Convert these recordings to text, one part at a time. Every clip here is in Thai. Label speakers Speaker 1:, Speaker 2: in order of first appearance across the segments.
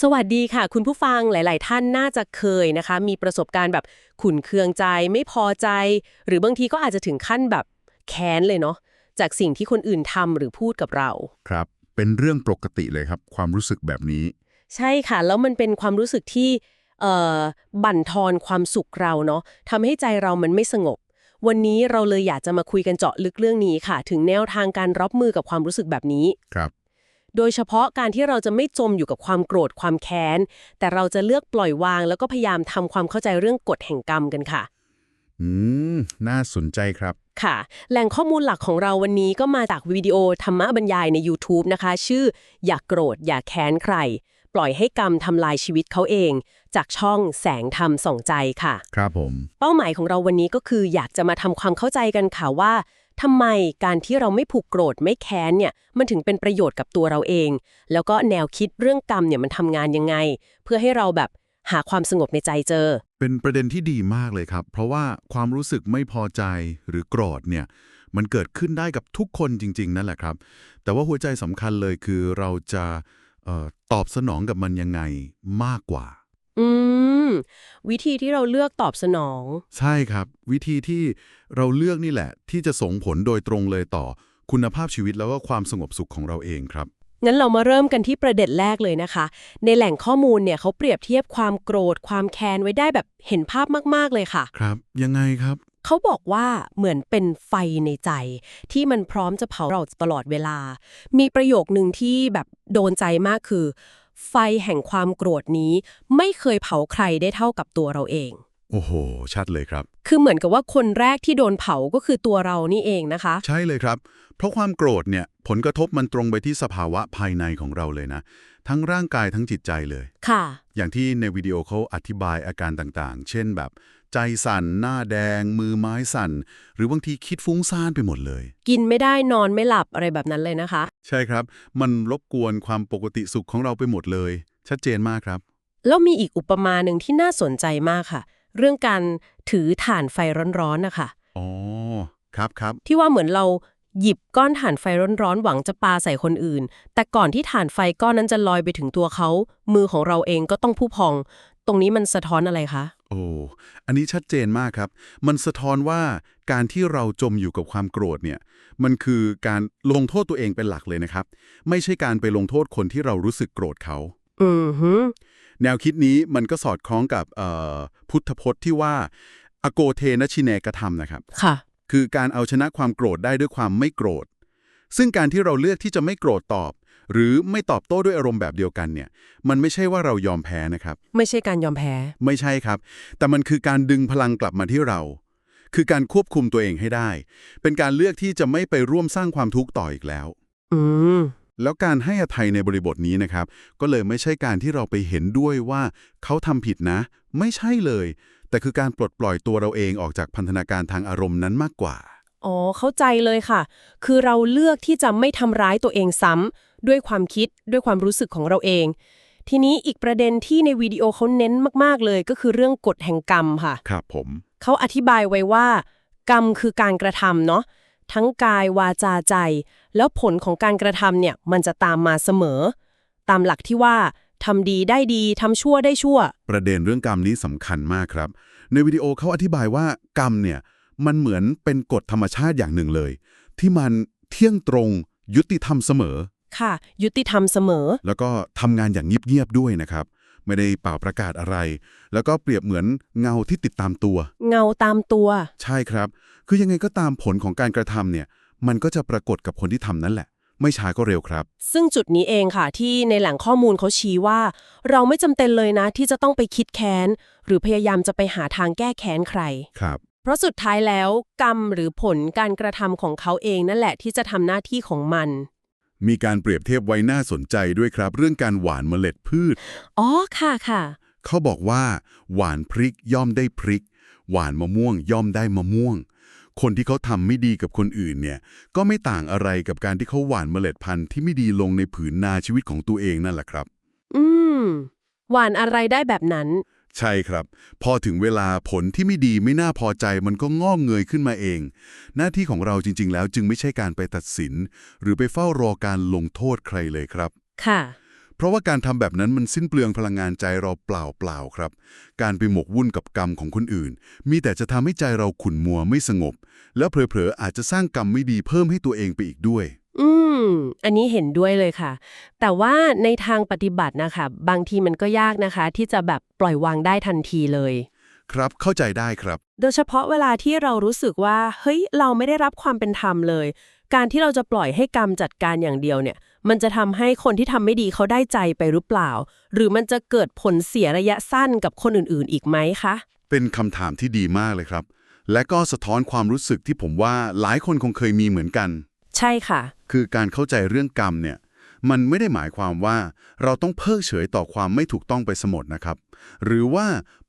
Speaker 1: สวัสดีค่ะ คุณผู้ฟังหลาย ๆ ท่านน่าจะเคยนะคะ มีประสบการณ์แบบขุนเคืองใจไม่พอใจ หรือบางทีก็อาจจะถึงขั้นแบบแค้นเลยเนาะจากสิ่งที่คนอื่นทำหรือพูดกับเรา
Speaker 2: ครับ เป็นเรื่องปกติเลยครับ ความรู้สึกแบบนี้
Speaker 1: ใช่ค่ะ แล้วมันเป็นความรู้สึกที่เอ่อบั่นทอนความสุขเราเนาะทำให้ใจเรามันไม่สงบ วันนี้เราเลยอยากจะมาคุยกันเจาะลึกเรื่องนี้ค่ะ ถึงแนวทางการรับมือกับความรู้สึกแบบนี้
Speaker 2: ครับ
Speaker 1: โดยเฉพาะการที่เราจะไม่จมอยู่กับความโกรธความแค้น แต่เราจะเลือกปล่อยวาง แล้วก็พยายามทำความเข้าใจเรื่องกฎแห่งกรรมกันค่ะ
Speaker 2: อืม น่าสนใจครับ
Speaker 1: ค่ะ แหล่งข้อมูลหลักของเราวันนี้ก็มาจากวิดีโอธรรมะบรรยายใน YouTube นะคะ ชื่อ อย่ากโกรธ อย่าแค้นใคร ปล่อยให้กรรมทำลายชีวิตเขาเอง จากช่องแสงธรรมส่องใจค่ะ
Speaker 2: ครับผม
Speaker 1: เป้าหมายของเราวันนี้ก็คืออยากจะมาทำความเข้าใจกันค่ะว่า ทำไมการที่เราไม่ผูกโกรธไม่แค้นเนี่ยมันถึงเป็นประโยชน์กับตัวเราเอง แล้วก็แนวคิดเรื่องกรรมเนี่ยมันทำงานยังไง เพื่อให้เราแบบหาความสงบในใจเจอ
Speaker 2: เป็นประเด็นที่ดีมากเลยครับ เพราะว่าความรู้สึกไม่พอใจหรือโกรธเนี่ยมันเกิดขึ้นได้กับทุกคนจริง ๆ นั่นแหละครับ แต่ว่าหัวใจสำคัญเลยคือเราจะออตอบสนองกับมันยังไงมากกว่า
Speaker 1: อืม วิธีที่เราเลือกตอบสนอง
Speaker 2: ใช่ครับ วิธีที่เราเลือกนี่แหละ ที่จะส่งผลโดยตรงเลยต่อคุณภาพชีวิตแล้วก็ความสงบสุขของเราเองครับ
Speaker 1: งั้นเรามาเริ่มกันที่ประเด็นแรกเลยนะคะ ในแหล่งข้อมูลเนี่ยเขาเปรียบเทียบความโกรธ ความแค้นไว้ได้แบบเห็นภาพมาก ๆ เลยค่ะ
Speaker 2: ครับ ยังไงครับ
Speaker 1: เขาบอกว่าเหมือนเป็นไฟในใจ ที่มันพร้อมจะเผาเราตลอดเวลา มีประโยคหนึ่งที่แบบโดนใจมากคือ ไฟแห่งความโกรธนี้ไม่เคยเผาใครได้เท่ากับตัวเราเอง
Speaker 2: โอ้โห ชัดเลยครับ
Speaker 1: คือเหมือนกับว่าคนแรกที่โดนเผาก็คือตัวเรานี่เองนะคะ
Speaker 2: ใช่เลยครับ เพราะความโกรธเนี่ยผลกระทบมันตรงไปที่สภาวะภายในของเราเลยนะ ทั้งร่างกายทั้งจิตใจเลย
Speaker 1: ค่ะ
Speaker 2: อย่างที่ในวิดีโอเขาอธิบายอาการต่างๆ เช่นแบบ ใจสั่น หน้าแดง มือไม้สั่น หรือบางทีคิดฟุ้งซ่านไปหมดเลย
Speaker 1: กินไม่ได้นอนไม่หลับอะไรแบบนั้นเลยนะคะ
Speaker 2: ใช่ครับ มันรบกวนความปกติสุขของเราไปหมดเลย ชัดเจนมากครับ
Speaker 1: แล้วมีอีกอุปมาหนึ่งที่น่าสนใจมากค่ะ เรื่องการถือถ่านไฟร้อนๆนะคะ
Speaker 2: อ๋อครับครับ
Speaker 1: ที่ว่าเหมือนเราหยิบก้อนถ่านไฟร้อนๆ หวังจะปาใส่คนอื่น แต่ก่อนที่ถ่านไฟก้อนนั้นจะลอยไปถึงตัวเขา มือของเราเองก็ต้องผู้พอง ตรงนี้มันสะท้อนอะไรคะ
Speaker 2: โอ้ อันนี้ชัดเจนมากครับ มันสะท้อนว่าการที่เราจมอยู่กับความโกรธเนี่ย มันคือการลงโทษตัวเองเป็นหลักเลยนะครับ ไม่ใช่การไปลงโทษคนที่เรารู้สึกโกรธเขา
Speaker 1: อือหือ
Speaker 2: แนวคิดนี้มันก็สอดคล้องกับเอ่อพุทธพจน์ที่ว่า อโกเทนชิเนกธรรมนะครับ
Speaker 1: ค่ะ
Speaker 2: คือการเอาชนะความโกรธได้ด้วยความไม่โกรธ ซึ่งการที่เราเลือกที่จะไม่โกรธตอบ หรือไม่ตอบโต้ด้วยอารมณ์แบบเดียวกันเนี่ย มันไม่ใช่ว่าเรายอมแพ้นะครับ
Speaker 1: ไม่ใช่การยอมแพ้
Speaker 2: ไม่ใช่ครับ แต่มันคือการดึงพลังกลับมาที่เรา คือการควบคุมตัวเองให้ได้ เป็นการเลือกที่จะไม่ไปร่วมสร้างความทุกข์ต่ออีกแล้ว
Speaker 1: อืม
Speaker 2: แล้วการให้อภัยในบริบทนี้นะครับ ก็เลยไม่ใช่การที่เราไปเห็นด้วยว่าเขาทำผิดนะ ไม่ใช่เลย แต่คือการปลดปล่อยตัวเราเองออกจากพันธนาการทางอารมณ์นั้นมากกว่า
Speaker 1: อ๋อ เข้าใจเลยค่ะ คือเราเลือกที่จะไม่ทำร้ายตัวเองซ้ำ ด้วยความคิดด้วยความรู้สึกของเราเอง ทีนี้อีกประเด็นที่ในวิดีโอเขาเน้นมากๆเลย ก็คือเรื่องกฎแห่งกรรมค่ะ
Speaker 2: ครับผม
Speaker 1: เขาอธิบายไว้ว่า กรรมคือการกระทำเนาะทั้งกายวาจาใจ แล้วผลของการกระทำเนี่ยมันจะตามมาเสมอ ตามหลักที่ว่าทำดีได้ดีทำชั่วได้ชั่ว
Speaker 2: ประเด็นเรื่องกรรมนี้สำคัญมากครับ ในวิดีโอเขาอธิบายว่ากรรมเนี่ยมันเหมือนเป็นกฎธรรมชาติอย่างหนึ่งเลย ที่มันเที่ยงตรงยุติธรรมเสมอ
Speaker 1: ค่ะ ยุติธรรมเสมอ
Speaker 2: แล้วก็ทำงานอย่างเงียบๆด้วยนะครับ ไม่ได้เป่าประกาศอะไร แล้วก็เปรียบเหมือนเงาที่ติดตามตัว
Speaker 1: เงาตามตัว
Speaker 2: ใช่ครับ คือยังไงก็ตามผลของการกระทำเนี่ย มันก็จะปรากฏกับคนที่ทำนั่นแหละ ไม่ช้าก็เร็วครับ
Speaker 1: ซึ่งจุดนี้เองค่ะ ที่ในแหล่งข้อมูลเขาชี้ว่า เราไม่จำเป็นเลยนะที่จะต้องไปคิดแค้น หรือพยายามจะไปหาทางแก้แค้นใคร
Speaker 2: ครับ
Speaker 1: เพราะสุดท้ายแล้ว กรรมหรือผลการกระทำของเขาเองนั่นแหละที่จะทำหน้าที่ของมัน
Speaker 2: มีการเปรียบเทียบไว้น่าสนใจด้วยครับ เรื่องการหว่านเมล็ดพืช
Speaker 1: อ๋อ ค่ะค่ะ
Speaker 2: เขาบอกว่า หว่านพริกย่อมได้พริก หว่านมะม่วงย่อมได้มะม่วง คนที่เขาทำไม่ดีกับคนอื่นเนี่ย ก็ไม่ต่างอะไรกับการที่เขาหว่านเมล็ดพันธุ์ที่ไม่ดีลงในผืนนาชีวิตของตัวเองนั่นแหละครับ
Speaker 1: อืม หวานอะไรได้แบบนั้น
Speaker 2: ใช่ครับ พอถึงเวลาผลที่ไม่ดีไม่น่าพอใจมันก็งอกเงยขึ้นมาเอง หน้าที่ของเราจริง ๆ แล้วจึงไม่ใช่การไปตัดสิน หรือไปเฝ้ารอการลงโทษใครเลยครับ
Speaker 1: ค่ะ
Speaker 2: เพราะว่าการทำแบบนั้นมันสิ้นเปลืองพลังงานใจเราเปล่าๆครับ การไปหมกวุ่นกับกรรมของคนอื่น มีแต่จะทำให้ใจเราขุ่นมัวไม่สงบ แล้วเผลอๆอาจจะสร้างกรรมไม่ดีเพิ่มให้ตัวเองไปอีกด้วย
Speaker 1: อืม อันนี้เห็นด้วยเลยค่ะ แต่ว่าในทางปฏิบัตินะคะ บางทีมันก็ยากนะคะ ที่จะแบบปล่อยวางได้ทันทีเลย
Speaker 2: ครับเข้าใจได้ครับ
Speaker 1: โดยเฉพาะเวลาที่เรารู้สึกว่า เฮ้ย เราไม่ได้รับความเป็นธรรมเลย การที่เราจะปล่อยให้กรรมจัดการอย่างเดียวเนี่ย มันจะทำให้คนที่ทำไม่ดีเขาได้ใจไปหรือเปล่า หรือมันจะเกิดผลเสียระยะสั้นกับคนอื่นๆ อีกไหมคะ
Speaker 2: เป็นคำถามที่ดีมากเลยครับ และก็สะท้อนความรู้สึกที่ผมว่าหลายคนคงเคยมีเหมือนกัน
Speaker 1: ใช่ค่ะ
Speaker 2: คือการเข้าใจเรื่องกรรมเนี่ย มันไม่ได้หมายความว่า เราต้องเพิกเฉยต่อความไม่ถูกต้องไปสมดนะครับ หรือว่า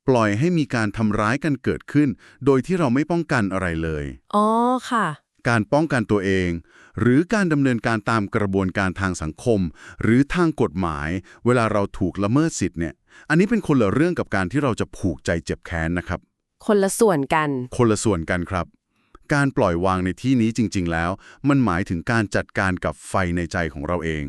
Speaker 2: ปล่อยให้มีการทำร้ายกันเกิดขึ้น โดยที่เราไม่ป้องกันอะไรเลย
Speaker 1: อ๋อค่ะ
Speaker 2: การป้องกันตัวเอง หรือการดำเนินการตามกระบวนการทางสังคม หรือทางกฎหมาย เวลาเราถูกละเมิดสิทธิ์เนี่ย อันนี้เป็นคนละเรื่องกับการที่เราจะผูกใจเจ็บแค้นนะครับ
Speaker 1: คนละส่วนกัน
Speaker 2: คนละส่วนกันครับ การปล่อยวางในที่นี้จริง ๆ แล้ว มันหมายถึงการจัดการกับไฟในใจของเราเอง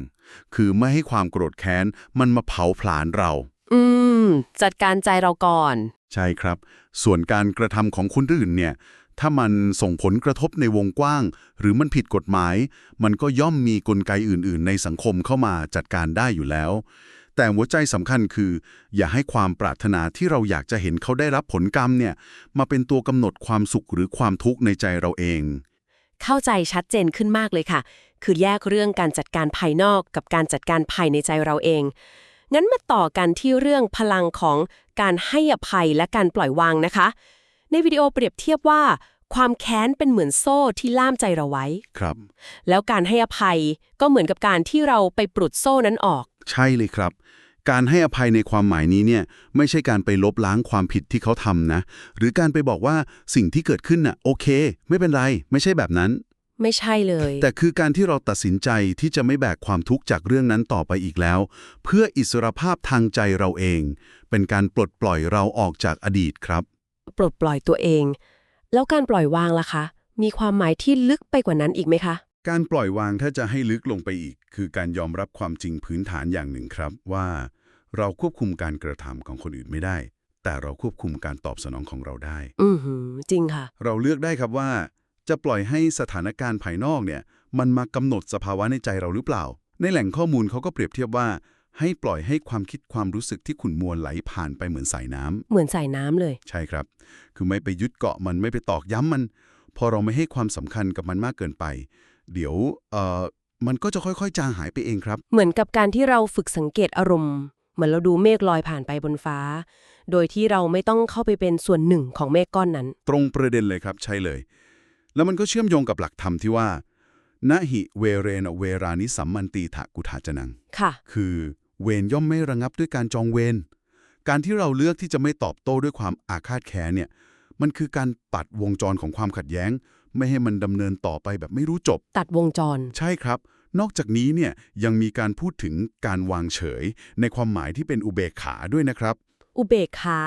Speaker 2: คือไม่ให้ความโกรธแค้นมันมาเผาผลาญเรา
Speaker 1: อืม จัดการใจเราก่อน
Speaker 2: ใช่ครับ ส่วนการกระทำของคนอื่นเนี่ย ถ้ามันส่งผลกระทบในวงกว้าง หรือมันผิดกฎหมาย มันก็ย่อมมีกลไกอื่น ๆ ในสังคมเข้ามาจัดการได้อยู่แล้ว แต่หัวใจสำคัญคือ อย่าให้ความปรารถนาที่เราอยากจะเห็นเขาได้รับผลกรรมเนี่ยมาเป็นตัวกำหนดความสุขหรือความทุกข์ในใจเราเอง
Speaker 1: เข้าใจชัดเจนขึ้นมากเลยค่ะ คือแยกเรื่องการจัดการภายนอกกับการจัดการภายในใจเราเอง งั้นมาต่อกันที่เรื่องพลังของการให้อภัยและการปล่อยวางนะคะ ในวิดีโอเปรียบเทียบว่า ความแค้นเป็นเหมือนโซ่ที่ล่ามใจเราไว้
Speaker 2: ครับ
Speaker 1: แล้วการให้อภัยก็เหมือนกับการที่เราไปปลดโซ่นั้นออก
Speaker 2: ใช่เลยครับ การให้อภัยในความหมายนี้เนี่ยไม่ใช่การไปลบล้างความผิดที่เขาทำนะ หรือการไปบอกว่าสิ่งที่เกิดขึ้นน่ะโอเค ไม่เป็นไร ไม่ใช่แบบนั้น
Speaker 1: ไม่ใช่เลย
Speaker 2: แต่คือการที่เราตัดสินใจที่จะไม่แบกความทุกข์จากเรื่องนั้นต่อไปอีกแล้ว เพื่ออิสรภาพทางใจเราเอง เป็นการปลดปล่อยเราออกจากอดีตครับ
Speaker 1: ปลดปล่อยตัวเอง แล้วการปล่อยวางล่ะคะ มีความหมายที่ลึกไปกว่านั้นอีกไหมคะ
Speaker 2: การปล่อยวางถ้าจะให้ลึกลงไปอีก คือการยอมรับความจริงพื้นฐานอย่างหนึ่งครับ ว่าเราควบคุมการกระทำของคนอื่นไม่ได้ แต่เราควบคุมการตอบสนองของเราได้
Speaker 1: อือหือจริงค่ะ
Speaker 2: เราเลือกได้ครับว่า จะปล่อยให้สถานการณ์ภายนอกเนี่ย มันมากำหนดสภาวะในใจเราหรือเปล่า ในแหล่งข้อมูลเขาก็เปรียบเทียบว่า ให้ปล่อยให้ความคิดความรู้สึกที่ขุ่นมัวไหลผ่านไปเหมือนสายน้ำ
Speaker 1: เหมือนสายน้ำเลย
Speaker 2: ใช่ครับ คือไม่ไปยึดเกาะมันไม่ไปตอกย้ำมัน พอเราไม่ให้ความสำคัญกับมันมากเกินไป เดี๋ยวเอ่อมันก็จะค่อยๆ จางหายไปเองครับ
Speaker 1: เหมือนกับการที่เราฝึกสังเกตอารมณ์ เหมือนเราดูเมฆลอยผ่านไปบนฟ้า โดยที่เราไม่ต้องเข้าไปเป็นส่วนหนึ่งของเมฆก้อนนั้น
Speaker 2: ตรงประเด็นเลยครับใช่เลย แล้วมันก็เชื่อมโยงกับหลักธรรมที่ว่านะหิเวเรนเวรานิสัมมันตีถะกุทาจนัง
Speaker 1: ค่ะ
Speaker 2: คือเวรย่อมไม่ระงับด้วยการจองเวร การที่เราเลือกที่จะไม่ตอบโต้ด้วยความอาฆาตแค้นเนี่ย มันคือการปัดวงจรของความขัดแย้ง ไม่ให้มันดำเนินต่อไปแบบไม่รู้จบ
Speaker 1: ตัดวงจร
Speaker 2: ใช่ครับ นอกจากนี้เนี่ยยังมีการพูดถึงการวางเฉย ในความหมายที่เป็นอุเบกขาด้วยนะครับ
Speaker 1: อุเบกขา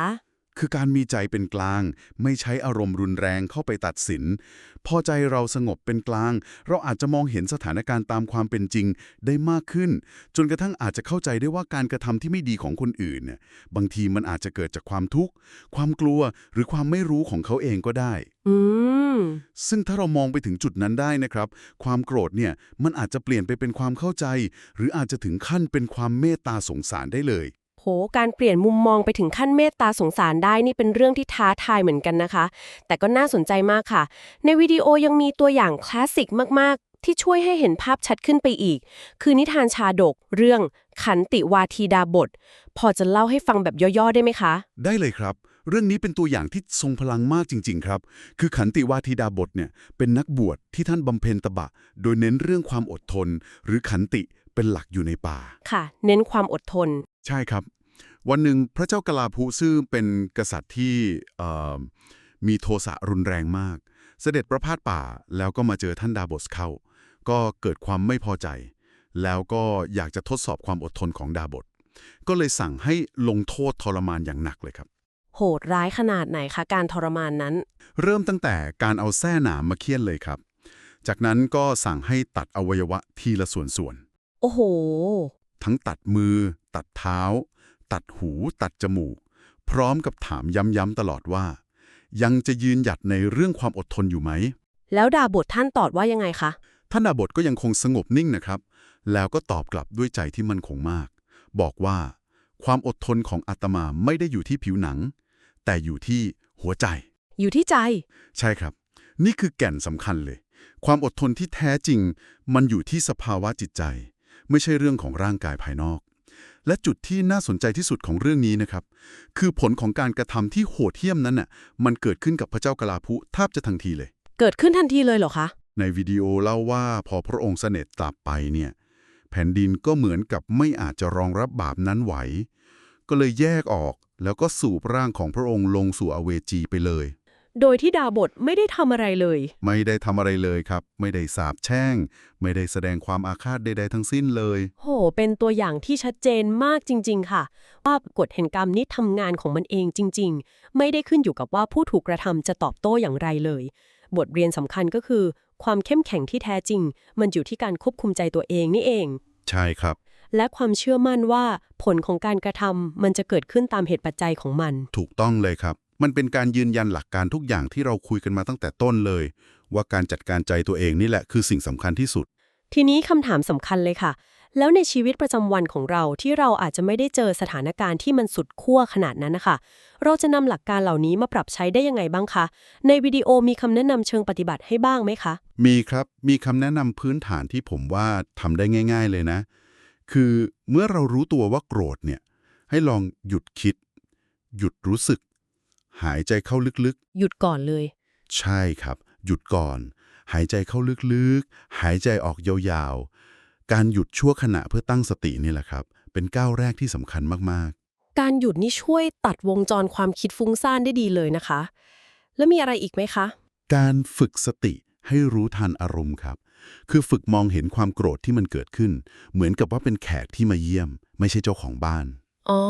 Speaker 2: คือการมีใจเป็นกลาง ไม่ใช้อารมณ์รุนแรงเข้าไปตัดสิน พอใจเราสงบเป็นกลาง เราอาจจะมองเห็นสถานการณ์ตามความเป็นจริงได้มากขึ้น จนกระทั่งอาจจะเข้าใจได้ว่าการกระทำที่ไม่ดีของคนอื่นเนี่ยบางทีมันอาจจะเกิดจากความทุกข์ ความกลัวหรือความไม่รู้ของเขาเองก็ได้
Speaker 1: อืม
Speaker 2: ซึ่งถ้าเรามองไปถึงจุดนั้นได้นะครับ ความโกรธเนี่ยมันอาจจะเปลี่ยนไปเป็นความเข้าใจ หรืออาจจะถึงขั้นเป็นความเมตตาสงสารได้เลย
Speaker 1: โหการเปลี่ยนมุมมองไปถึงขั้นเมตตาสงสารได้นี่เป็นเรื่องที่ท้าทายเหมือนกันนะคะ แต่ก็น่าสนใจมากค่ะ ในวิดีโอยังมีตัวอย่างคลาสสิกมาก ๆ ที่ช่วยให้เห็นภาพชัดขึ้นไปอีก คือนิทานชาดก เรื่องขันติวาทีดาบท พอจะเล่าให้ฟังแบบย่อ ๆ ได้ไหมคะ
Speaker 2: ได้เลยครับ เรื่องนี้เป็นตัวอย่างที่ทรงพลังมากจริง ๆ ครับ คือขันติวาทีดาบทเนี่ยเป็นนักบวชที่ท่านบำเพ็ญตบะ โดยเน้นเรื่องความอดทน หรือขันติเป็นหลักอยู่ในป่า
Speaker 1: ค่ะ เน้นความอดทน
Speaker 2: ใช่ครับ วันหนึ่งพระเจ้ากลาภุซึ่งเป็นกษัตริย์ที่เอ่อมีโทสะรุนแรงมาก เสด็จประพาสป่าแล้วก็มาเจอท่านดาบสเข้า ก็เกิดความไม่พอใจ แล้วก็อยากจะทดสอบความอดทนของดาบสก็เลยสั่งให้ลงโทษทรมานอย่างหนักเลยครับ
Speaker 1: โหดร้ายขนาดไหนคะการทรมานนั้น
Speaker 2: เริ่มตั้งแต่การเอาแส้หนามมาเคี่ยนเลยครับ จากนั้นก็สั่งให้ตัดอวัยวะทีละส่วน
Speaker 1: โอ้โห
Speaker 2: ๆทั้งตัดมือ ตัดเท้า ตัดหู ตัดจมูก พร้อมกับถามย้ำๆตลอดว่า ยังจะยืนหยัดในเรื่องความอดทนอยู่ไหม
Speaker 1: แล้วดาบทท่านตอบว่ายังไงคะ
Speaker 2: ท่านดาบทก็ยังคงสงบนิ่งนะครับ แล้วก็ตอบกลับด้วยใจที่มั่นคงมาก บอกว่า ความอดทนของอาตมาไม่ได้อยู่ที่ผิวหนัง แต่อยู่ที่หัวใจ
Speaker 1: อยู่ที่ใจ
Speaker 2: ใช่ครับ นี่คือแก่นสำคัญเลย ความอดทนที่แท้จริง มันอยู่ที่สภาวะจิตใจ ไม่ใช่เรื่องของร่างกายภายนอก และจุดที่น่าสนใจที่สุดของเรื่องนี้นะครับ คือผลของการกระทำที่โหดเหี้ยมนั้นน่ะมันเกิดขึ้นกับพระเจ้ากลาภุแทบจะทันทีเลย
Speaker 1: เกิดขึ้นทันทีเลยเหรอคะ
Speaker 2: ในวิดีโอเล่าว่าพอพระองค์เสด็จกลับไปเนี่ยแผ่นดินก็เหมือนกับไม่อาจจะรองรับบาปนั้นไหว ก็เลยแยกออกแล้วก็สูบร่างของพระองค์ลงสู่อเวจีไปเลย
Speaker 1: โดยที่ดาบทไม่ได้ทำอะไรเลย
Speaker 2: ไม่ได้ทำอะไรเลยครับ ไม่ได้สาบแช่ง ไม่ได้แสดงความอาฆาตใดๆทั้งสิ้นเลย
Speaker 1: โห เป็นตัวอย่างที่ชัดเจนมากจริง ๆ ค่ะ ว่ากฎแห่งกรรมนี้ทำงานของมันเองจริง ๆ ไม่ได้ขึ้นอยู่กับว่าผู้ถูกกระทำจะตอบโต้อย่างไรเลย บทเรียนสำคัญก็คือ ความเข้มแข็งที่แท้จริง มันอยู่ที่การควบคุมใจตัวเองนี่เอง
Speaker 2: ใช่ครับ
Speaker 1: และความเชื่อมั่นว่าผลของการกระทำมันจะเกิดขึ้นตามเหตุปัจจัยของมัน
Speaker 2: ถูกต้องเลยครับ มันเป็นการยืนยันหลักการทุกอย่างที่เราคุยกันมาตั้งแต่ต้นเลย ว่าการจัดการใจตัวเองนี่แหละคือสิ่งสำคัญที่สุด
Speaker 1: ทีนี้คำถามสำคัญเลยค่ะ แล้วในชีวิตประจำวันของเราที่เราอาจจะไม่ได้เจอสถานการณ์ที่มันสุดขั้วขนาดนั้นนะคะ เราจะนำหลักการเหล่านี้มาปรับใช้ได้ยังไงบ้างคะ ในวิดีโอมีคำแนะนำเชิงปฏิบัติให้บ้างไหมคะ
Speaker 2: มีครับ มีคำแนะนำพื้นฐานที่ผมว่าทำได้ง่าย ๆเลยนะ คือเมื่อเรารู้ตัวว่าโกรธเนี่ย ให้ลองหยุดคิด หยุดรู้สึก หายใจเข้าลึก
Speaker 1: หยุดก่อนเลย
Speaker 2: ๆใช่ครับ หยุดก่อน หายใจเข้าลึกๆ หายใจออกยาวๆ การหยุดชั่วขณะเพื่อตั้งสตินี่แหละครับ เป็นก้าวแรกที่สำคัญมากๆ
Speaker 1: การหยุดนี่ช่วยตัดวงจรความคิดฟุ้งซ่านได้ดีเลยนะคะ แล้วมีอะไรอีกไหมคะ
Speaker 2: การฝึกสติให้รู้ทันอารมณ์ครับ คือฝึกมองเห็นความโกรธที่มันเกิดขึ้น เหมือนกับว่าเป็นแขกที่มาเยี่ยม ไม่ใช่เจ้าของบ้าน
Speaker 1: อ๋อ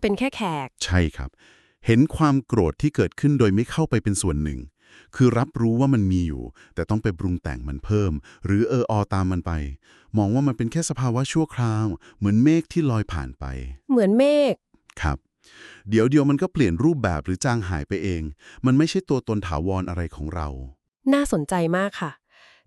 Speaker 1: เป็นแค่แขก
Speaker 2: ใช่ครับ เห็นความโกรธที่เกิดขึ้นโดยไม่เข้าไปเป็นส่วนหนึ่ง คือรับรู้ว่ามันมีอยู่ แต่ต้องไปปรุงแต่งมันเพิ่ม หรือเอออตามมันไป มองว่ามันเป็นแค่สภาวะชั่วคราว เหมือนเมฆที่ลอยผ่านไป
Speaker 1: เหมือนเมฆ
Speaker 2: ครับ เดี๋ยวเดียวมันก็เปลี่ยนรูปแบบหรือจางหายไปเอง มันไม่ใช่ตัวตนถาวรอะไรของเรา
Speaker 1: น่าสนใจมากค่ะ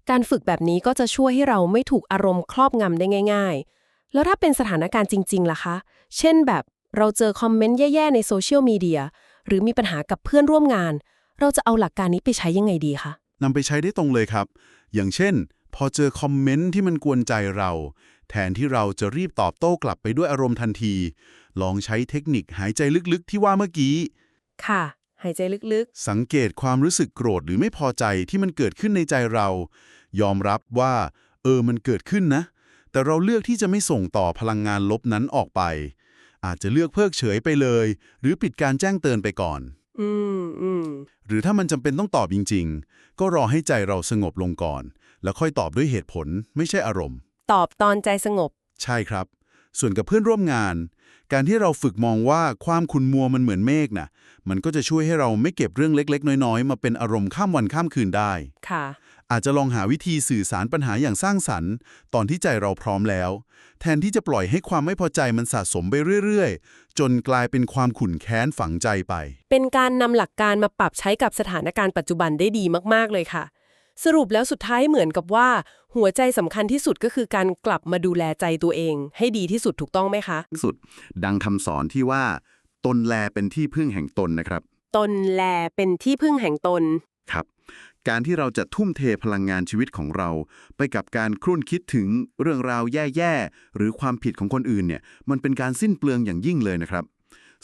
Speaker 1: การฝึกแบบนี้ก็จะช่วยให้เราไม่ถูกอารมณ์ครอบงำได้ง่าย ๆ แล้วถ้าเป็นสถานการณ์จริง ๆล่ะคะ เช่นแบบ เราเจอคอมเมนต์แย่ๆในโซเชียลมีเดียหรือมีปัญหากับเพื่อนร่วมงาน เราจะเอาหลักการนี้ไปใช้ยังไงดีคะ
Speaker 2: นำไปใช้ได้ตรงเลยครับ อย่างเช่น พอเจอคอมเมนต์ที่มันกวนใจเรา แทนที่เราจะรีบตอบโต้กลับไปด้วยอารมณ์ทันที ลองใช้เทคนิคหายใจลึกๆ ที่ว่าเมื่อกี้
Speaker 1: ค่ะ หายใจลึก
Speaker 2: สังเกตความรู้สึกโกรธหรือไม่พอใจที่มันเกิดขึ้นในใจเรา ยอมรับว่า เออมันเกิดขึ้นนะ แต่เราเลือกที่จะไม่ส่งต่อพลังงานลบนั้นออกไป อาจจะเลือกเพิกเฉยไปเลย หรือปิดการแจ้งเตือนไปก่อน
Speaker 1: ๆอืมอืม
Speaker 2: หรือถ้ามันจำเป็นต้องตอบจริง ๆ ก็รอให้ใจเราสงบลงก่อน แล้วค่อยตอบด้วยเหตุผลไม่ใช่อารมณ์
Speaker 1: ตอบตอนใจสงบ
Speaker 2: ใช่ครับ ส่วนกับเพื่อนร่วมงาน การที่เราฝึกมองว่าความขุนมัวมันเหมือนเมฆน่ะ มันก็จะช่วยให้เราไม่เก็บเรื่องเล็ก ๆ น้อย ๆ มาเป็นอารมณ์ข้ามวันข้ามคืนได้
Speaker 1: ค่ะ
Speaker 2: อาจจะลองหาวิธีสื่อสารปัญหาอย่างสร้างสรรค์ ตอนที่ใจเราพร้อมแล้ว แทนที่จะปล่อยให้ความไม่พอใจมันสะสมไปเรื่อยๆ จนกลายเป็นความขุ่นแค้นฝังใจไป
Speaker 1: เป็นการนำหลักการมาปรับใช้กับสถานการณ์ปัจจุบันได้ดีมากๆเลยค่ะ สรุปแล้วสุดท้ายเหมือนกับว่า หัวใจสำคัญที่สุดก็คือการกลับมาดูแลใจตัวเอง ให้ดีที่สุดถูกต้องไหมคะ
Speaker 3: ที่สุด ดังคำสอนที่ว่า ตนแลเป็นที่พึ่งแห่งตนนะครับ
Speaker 1: ตนแลเป็นที่พึ่งแห่งตน
Speaker 3: ครับ การที่เราจะทุ่มเทพลังงานชีวิตของเรา ไปกับการครุ่นคิดถึงเรื่องราวแย่ๆ หรือความผิดของคนอื่นเนี่ยมันเป็นการสิ้นเปลืองอย่างยิ่งเลยนะครับ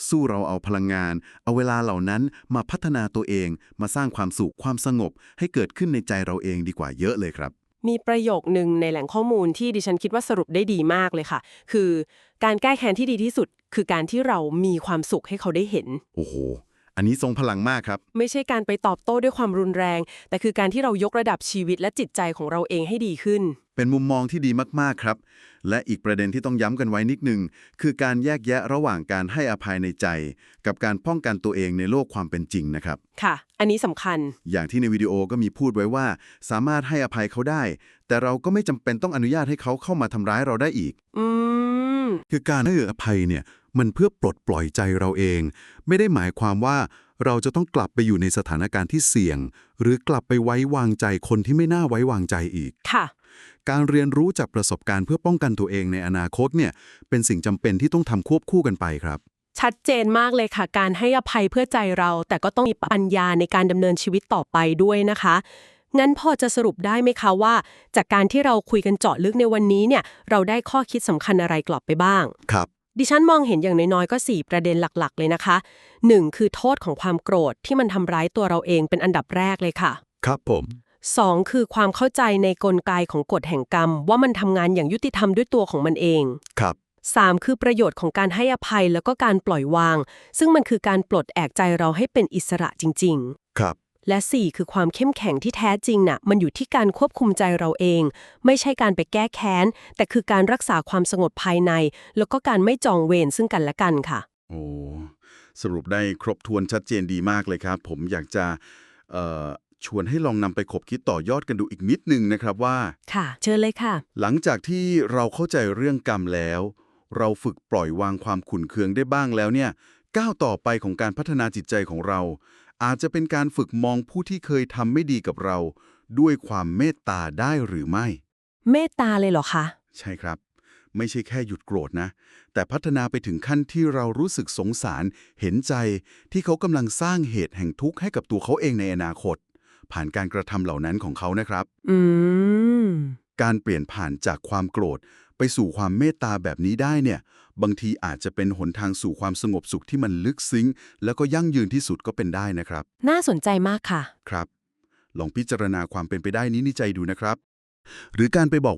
Speaker 3: สู้เราเอาพลังงาน เอาเวลาเหล่านั้นมาพัฒนาตัวเอง มาสร้างความสุขความสงบ ให้เกิดขึ้นในใจเราเองดีกว่าเยอะเลยครับ
Speaker 1: มีประโยคหนึ่งในแหล่งข้อมูลที่ดิฉันคิดว่าสรุปได้ดีมากเลยค่ะ คือการแก้แค้นที่ดีที่สุด คือการที่เรามีความสุขให้เขาได้เห็น
Speaker 3: โอ้โห
Speaker 2: อันนี้ทรงพลังมากครับ
Speaker 1: ไม่ใช่การไปตอบโต้ด้วยความรุนแรง แต่คือการที่เรายกระดับชีวิตและจิตใจของเราเองให้ดีขึ้น
Speaker 2: เป็นมุมมองที่ดีมากๆครับ และอีกประเด็นที่ต้องย้ำกันไว้นิดนึง คือการแยกแยะระหว่างการให้อภัยในใจ กับการป้องกันตัวเองในโลกความเป็นจริงนะครับ
Speaker 1: ค่ะ อันนี้สำคัญ
Speaker 2: อย่างที่ในวิดีโอก็มีพูดไว้ว่า สามารถให้อภัยเขาได้ แต่เราก็ไม่จำเป็นต้องอนุญาตให้เขาเข้ามาทำร้ายเราได้อีก
Speaker 1: อืม
Speaker 2: คือการให้อภัยเนี่ย มันเพื่อปลดปล่อยใจเราเอง ไม่ได้หมายความว่าเราจะต้องกลับไปอยู่ในสถานการณ์ที่เสี่ยง หรือกลับไปไว้วางใจคนที่ไม่น่าไว้วางใจอีก
Speaker 1: ค่ะ
Speaker 2: การเรียนรู้จากประสบการณ์เพื่อป้องกันตัวเองในอนาคตเนี่ยเป็นสิ่งจำเป็นที่ต้องทำควบคู่กันไปครับ
Speaker 1: ชัดเจนมากเลยค่ะ การให้อภัยเพื่อใจเรา แต่ก็ต้องมีปัญญาในการดำเนินชีวิตต่อไปด้วยนะคะ งั้นพอจะสรุปได้ไหมคะว่า จากการที่เราคุยกันเจาะลึกในวันนี้เนี่ยเราได้ข้อคิดสำคัญอะไรกลับไปบ้าง
Speaker 2: ครับ
Speaker 1: ดิฉันมองเห็นอย่างน้อยๆ ก็ 4 ประเด็นหลักๆ เลยนะคะ 1. คือโทษของความโกรธที่มันทำร้ายตัวเราเองเป็นอันดับแรกเลยค่ะ
Speaker 2: ครับผม
Speaker 1: 2. คือความเข้าใจในกลไกของกฎแห่งกรรม ว่ามันทำงานอย่างยุติธรรมด้วยตัวของมันเอง
Speaker 2: ครับ
Speaker 1: 3. คือประโยชน์ของการให้อภัยแล้วก็การปล่อยวาง ซึ่งมันคือการปลดแอกใจเราให้เป็นอิสระจริง
Speaker 2: ครับ
Speaker 1: ๆ และ 4 คือความเข้มแข็งที่แท้จริงน่ะมันอยู่ที่การควบคุมใจเราเอง ไม่ใช่การไปแก้แค้น แต่คือการรักษาความสงบภายใน แล้วก็การไม่จองเวรซึ่งกันและกันค่ะ
Speaker 2: โอ้สรุปได้ครบถ้วนชัดเจนดีมากเลยครับ ผมอยากจะเอ่อชวนให้ลองนำไปขบคิดต่อยอดกันดูอีกนิดนึงนะครับว่า
Speaker 1: ค่ะ เชิญเลยค่ะ
Speaker 2: หลังจากที่เราเข้าใจเรื่องกรรมแล้ว เราฝึกปล่อยวางความขุ่นเคืองได้บ้างแล้วเนี่ย ก้าวต่อไปของการพัฒนาจิตใจของเรา อาจจะเป็นการฝึกมองผู้ที่เคยทำไม่ดีกับเรา ด้วยความเมตตาได้หรือไม่
Speaker 1: เมตตาเลยเหรอคะ
Speaker 2: ใช่ครับ ไม่ใช่แค่หยุดโกรธนะ แต่พัฒนาไปถึงขั้นที่เรารู้สึกสงสาร เห็นใจที่เขากำลังสร้างเหตุแห่งทุกข์ให้กับตัวเขาเองในอนาคต ผ่านการกระทำเหล่านั้นของเขานะครับ
Speaker 1: อืม
Speaker 2: การเปลี่ยนผ่านจากความโกรธ ไปสู่ความเมตตาแบบนี้ได้เนี่ย บางทีอาจจะเป็นหนทางสู่ความสงบสุขที่มันลึกซึ้ง แล้วก็ยั่งยืนที่สุดก็เป็นได้นะครับ
Speaker 1: น่าสนใจมากค่ะ
Speaker 2: ครับ ลองพิจารณาความเป็นไปได้นี้ในใจดูนะครับ หรือการไปบอก